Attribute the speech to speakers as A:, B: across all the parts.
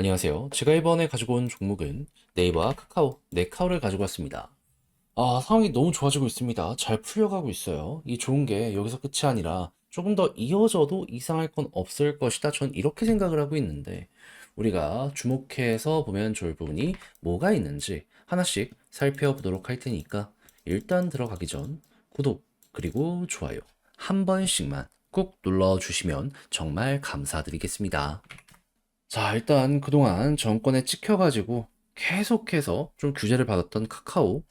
A: 안녕하세요. 제가 이번에 가지고 온 종목은 네이버와 카카오, 네카오를 가지고 왔습니다. 아, 상황이 너무 좋아지고 있습니다. 잘 풀려가고 있어요. 이 좋은 게 여기서 끝이 아니라 조금 더 이어져도 이상할 건 없을 것이다. 전 이렇게 생각을 하고 있는데 우리가 주목해서 보면 좋을 부분이 뭐가 있는지 하나씩 살펴보도록 할 테니까 일단 들어가기 전 구독 그리고 좋아요 한 번씩만 꼭 눌러주시면 정말 감사드리겠습니다. 자, 일단 그동안 정권에 찍혀가지고 계속해서 좀 규제를 받았던 카카오.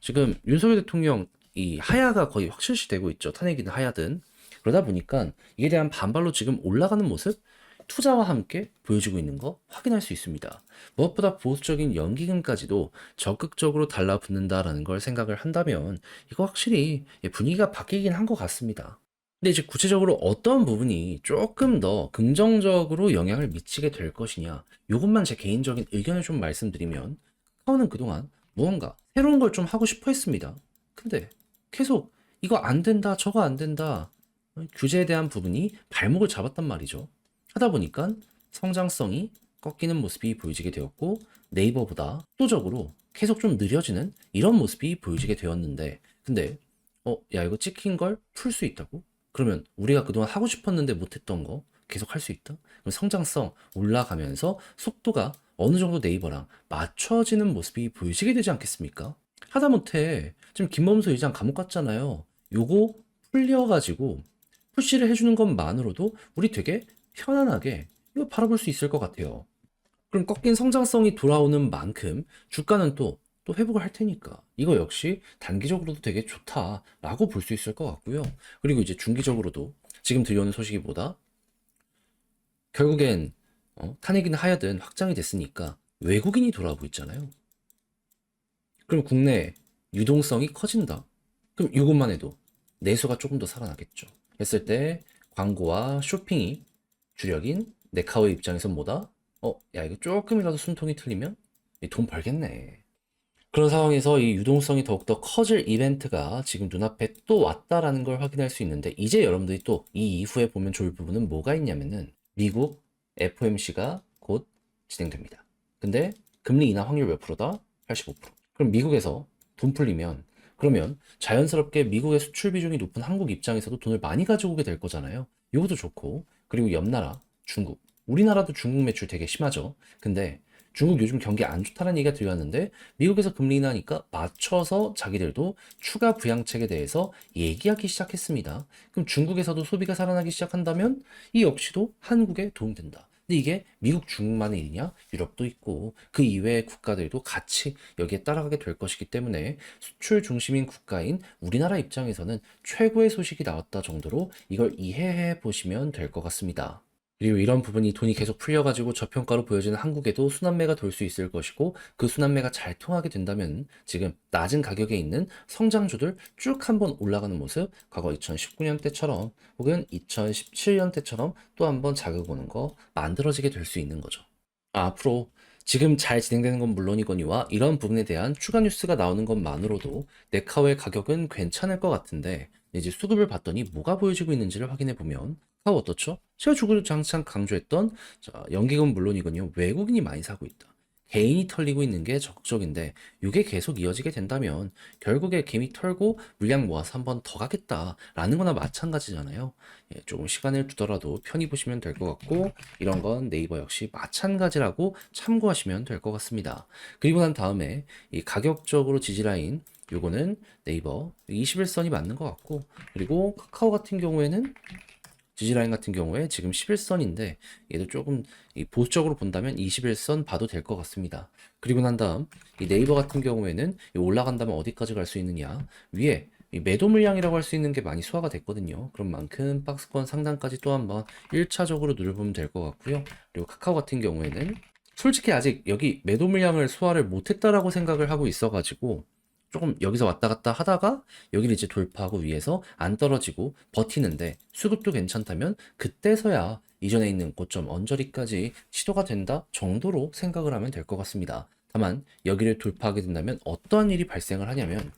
A: 지금 윤석열 대통령 이 하야가 거의 확실시 되고 있죠. 탄핵이든 하야든. 그러다 보니까 이에 대한 반발로 지금 올라가는 모습 투자와 함께 보여지고 있는 거 확인할 수 있습니다. 무엇보다 보수적인 연기금까지도 적극적으로 달라붙는다라는 걸 생각을 한다면 이거 확실히 분위기가 바뀌긴 한 것 같습니다. 근데 이제 구체적으로 어떤 부분이 조금 더 긍정적으로 영향을 미치게 될 것이냐, 이것만 제 개인적인 의견을 좀 말씀드리면, 카카오는 그동안 무언가 새로운 걸 좀 하고 싶어 했습니다. 근데 계속 이거 안 된다, 저거 안 된다, 규제에 대한 부분이 발목을 잡았단 말이죠. 하다 보니까 성장성이 꺾이는 모습이 보여지게 되었고, 네이버보다 압도적으로 계속 좀 느려지는 이런 모습이 보여지게 되었는데, 근데, 어, 야, 이거 찍힌 걸 풀 수 있다고? 그러면 우리가 그동안 하고 싶었는데 못했던 거 계속 할 수 있다? 그럼 성장성 올라가면서 속도가 어느 정도 네이버랑 맞춰지는 모습이 보여지게 되지 않겠습니까? 하다못해 지금 김범수 의장 감옥 갔잖아요. 요거 풀려가지고 푸시를 해주는 것만으로도 우리 되게 편안하게 이거 바라볼 수 있을 것 같아요. 그럼 꺾인 성장성이 돌아오는 만큼 주가는 또, 또 회복을 할 테니까 이거 역시 단기적으로도 되게 좋다라고 볼 수 있을 것 같고요. 그리고 이제 중기적으로도 지금 들려오는 소식이 뭐다? 결국엔 어, 탄핵이나 하야든 확장이 됐으니까 외국인이 돌아오고 있잖아요. 그럼 국내 유동성이 커진다. 그럼 이것만 해도 내수가 조금 더 살아나겠죠. 했을 때 광고와 쇼핑이 주력인 네카오의 입장에서 뭐다? 어, 야, 이거 조금이라도 숨통이 틀리면 이돈 벌겠네. 그런 상황에서 이 유동성이 더욱더 커질 이벤트가 지금 눈앞에 또 왔다라는 걸 확인할 수 있는데, 이제 여러분들이 또 이 이후에 보면 좋을 부분은 뭐가 있냐면은, 미국 FOMC가 곧 진행됩니다. 근데 금리 인하 확률 몇 프로다? 85%. 그럼 미국에서 돈 풀리면, 그러면 자연스럽게 미국의 수출 비중이 높은 한국 입장에서도 돈을 많이 가지고 오게 될 거잖아요. 이것도 좋고, 그리고 옆 나라, 중국. 우리나라도 중국 매출 되게 심하죠. 근데 중국 요즘 경기 안 좋다는 얘기가 들려왔는데 미국에서 금리 인하니까 맞춰서 자기들도 추가 부양책에 대해서 얘기하기 시작했습니다. 그럼 중국에서도 소비가 살아나기 시작한다면 이 역시도 한국에 도움된다. 근데 이게 미국 중국만의 일이냐? 유럽도 있고 그 이외의 국가들도 같이 여기에 따라가게 될 것이기 때문에 수출 중심인 국가인 우리나라 입장에서는 최고의 소식이 나왔다 정도로 이걸 이해해 보시면 될 것 같습니다. 그리고 이런 부분이 돈이 계속 풀려가지고 저평가로 보여지는 한국에도 순환매가 돌 수 있을 것이고 그 순환매가 잘 통하게 된다면 지금 낮은 가격에 있는 성장주들 쭉 한번 올라가는 모습 과거 2019년 때처럼 혹은 2017년 때처럼 또 한번 자극 오는 거 만들어지게 될 수 있는 거죠. 아, 앞으로 지금 잘 진행되는 건 물론이거니와 이런 부분에 대한 추가 뉴스가 나오는 것만으로도 네카오의 가격은 괜찮을 것 같은데 이제 수급을 봤더니 뭐가 보여지고 있는지를 확인해 보면 카카오 어떻죠? 제가 주구장창 강조했던 자, 연기금 물론이거니요 외국인이 많이 사고 있다. 개인이 털리고 있는 게 적극적인데 이게 계속 이어지게 된다면 결국에 개미 털고 물량 모아서 한 번 더 가겠다라는 거나 마찬가지잖아요. 예, 조금 시간을 두더라도 편히 보시면 될 것 같고 이런 건 네이버 역시 마찬가지라고 참고하시면 될 것 같습니다. 그리고 난 다음에 이 가격적으로 지지라인 요거는 네이버 21선이 맞는 것 같고 그리고 카카오 같은 경우에는 지지라인 같은 경우에 지금 11선인데 얘도 조금 이 보수적으로 본다면 21선 봐도 될 것 같습니다. 그리고 난 다음 이 네이버 같은 경우에는 이 올라간다면 어디까지 갈 수 있느냐 위에 이 매도 물량이라고 할 수 있는 게 많이 소화가 됐거든요. 그런 만큼 박스권 상단까지 또 한번 1차적으로 누려보면 될 것 같고요. 그리고 카카오 같은 경우에는 솔직히 아직 여기 매도 물량을 소화를 못했다라고 생각을 하고 있어가지고 조금 여기서 왔다 갔다 하다가 여기를 이제 돌파하고 위에서 안 떨어지고 버티는데 수급도 괜찮다면 그때서야 이전에 있는 고점 언저리까지 시도가 된다 정도로 생각을 하면 될 것 같습니다. 다만 여기를 돌파하게 된다면 어떠한 일이 발생을 하냐면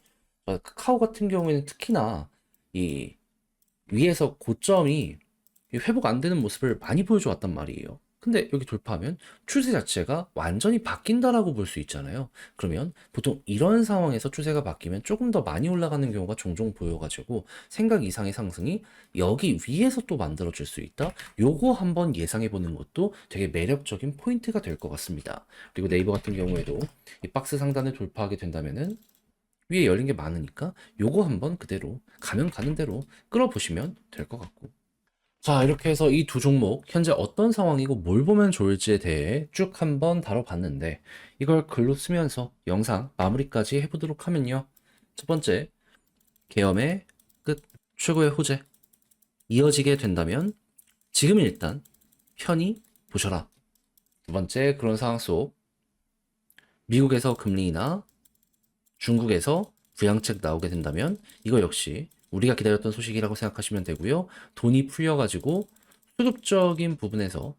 A: 어, 카카오 같은 경우에는 특히나 이 위에서 고점이 회복 안 되는 모습을 많이 보여줘 왔단 말이에요. 근데 여기 돌파하면 추세 자체가 완전히 바뀐다라고 볼 수 있잖아요. 그러면 보통 이런 상황에서 추세가 바뀌면 조금 더 많이 올라가는 경우가 종종 보여가지고 생각 이상의 상승이 여기 위에서 또 만들어질 수 있다. 요거 한번 예상해 보는 것도 되게 매력적인 포인트가 될 것 같습니다. 그리고 네이버 같은 경우에도 이 박스 상단을 돌파하게 된다면은 위에 열린 게 많으니까 요거 한번 그대로 가면 가는 대로 끌어보시면 될 것 같고 자 이렇게 해서 이 두 종목 현재 어떤 상황이고 뭘 보면 좋을지에 대해 쭉 한번 다뤄봤는데 이걸 글로 쓰면서 영상 마무리까지 해보도록 하면요. 첫 번째 계엄의 끝 최고의 호재. 이어지게 된다면 지금 일단 편히 보셔라. 두 번째 그런 상황 속 미국에서 금리 인하 중국에서 부양책 나오게 된다면 이거 역시 우리가 기다렸던 소식이라고 생각하시면 되고요. 돈이 풀려가지고 수급적인 부분에서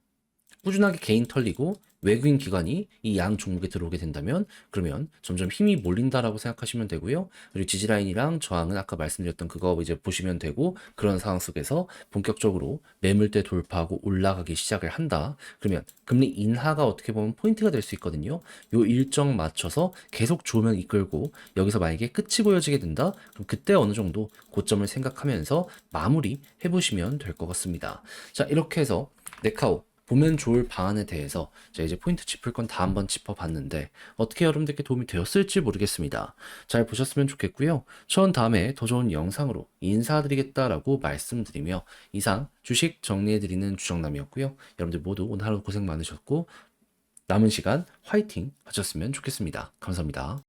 A: 꾸준하게 개인 털리고 외국인 기관이 이 양 종목에 들어오게 된다면 그러면 점점 힘이 몰린다라고 생각하시면 되고요. 그리고 지지라인이랑 저항은 아까 말씀드렸던 그거 이제 보시면 되고 그런 상황 속에서 본격적으로 매물대 돌파하고 올라가기 시작을 한다. 그러면 금리 인하가 어떻게 보면 포인트가 될 수 있거든요. 요 일정 맞춰서 계속 조면 이끌고 여기서 만약에 끝이 보여지게 된다. 그럼 그때 어느 정도 고점을 생각하면서 마무리 해보시면 될 것 같습니다. 자 이렇게 해서 네카오 보면 좋을 방안에 대해서 제가 이제 포인트 짚을 건 다 한번 짚어봤는데 어떻게 여러분들께 도움이 되었을지 모르겠습니다. 잘 보셨으면 좋겠고요. 전 다음에 더 좋은 영상으로 인사드리겠다라고 말씀드리며 이상 주식 정리해드리는 주정남이었고요. 여러분들 모두 오늘 하루 고생 많으셨고 남은 시간 화이팅 하셨으면 좋겠습니다. 감사합니다.